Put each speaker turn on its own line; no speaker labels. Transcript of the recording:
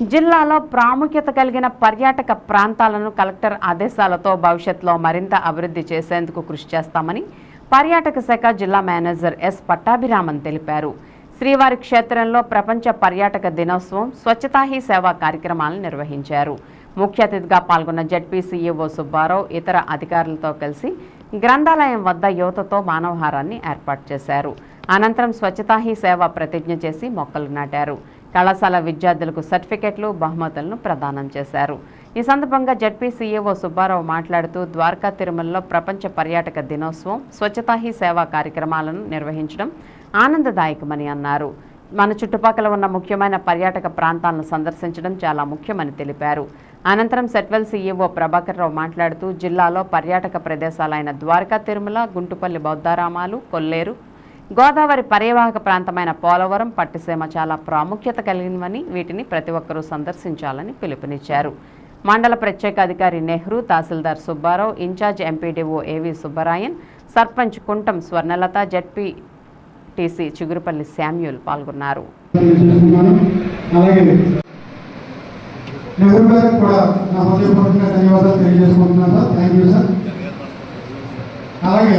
జిల్లాలో ప్రాముఖ్యత కలిగిన పర్యాటక ప్రాంతాలను కలెక్టర్ ఆదేశాలతో భవిష్యత్తులో మరింత అభివృద్ధి చేసేందుకు కృషి చేస్తామని పర్యాటక శాఖ జిల్లా మేనేజర్ ఎస్ పట్టాభిరామన్ తెలిపారు. శ్రీవారి క్షేత్రంలో ప్రపంచ పర్యాటక దినోత్సవం స్వచ్ఛతా హీ సేవా కార్యక్రమాలను నిర్వహించారు. ముఖ్య అతిథిగా పాల్గొన్న జడ్పీ సీఈఓ సుబ్బారావు ఇతర అధికారులతో కలిసి గ్రంథాలయం వద్ద యువతతో మానవహారాన్ని ఏర్పాటు చేశారు. అనంతరం స్వచ్ఛతా హీ సేవ ప్రతిజ్ఞ చేసి మొక్కలు నాటారు. కళాశాల విద్యార్థులకు సర్టిఫికెట్లు బహుమతులను ప్రదానం చేశారు. ఈ సందర్భంగా జడ్పీ సీఈఓ సుబ్బారావు మాట్లాడుతూ ద్వారకా తిరుమలలో ప్రపంచ పర్యాటక దినోత్సవం స్వచ్ఛతా హీ సేవా కార్యక్రమాలను నిర్వహించడం ఆనందదాయకమని అన్నారు. మన చుట్టుపక్కల ఉన్న ముఖ్యమైన పర్యాటక ప్రాంతాలను సందర్శించడం చాలా ముఖ్యమని తెలిపారు. అనంతరం సెట్వెల్ సీఈఓ ప్రభాకర్ రావు మాట్లాడుతూ జిల్లాలో పర్యాటక ప్రదేశాలైన ద్వారకా తిరుమల గుంటుపల్లి బౌద్ధారామాలు కొల్లేరు గోదావరి పర్యవాహక ప్రాంతమైన పోలవరం పట్టిసీమ చాలా ప్రాముఖ్యత కలిగినవని వీటిని ప్రతి ఒక్కరూ సందర్శించాలని పిలుపునిచ్చారు. మండల ప్రత్యేక అధికారి నెహ్రూ తహసీల్దార్ Subbarao incharge MPDO A V Subbarayan sarpanch Kuntam Swarnalatha ZP TC Chigurupalli Samuel పాల్గొన్నారు.
అలాగే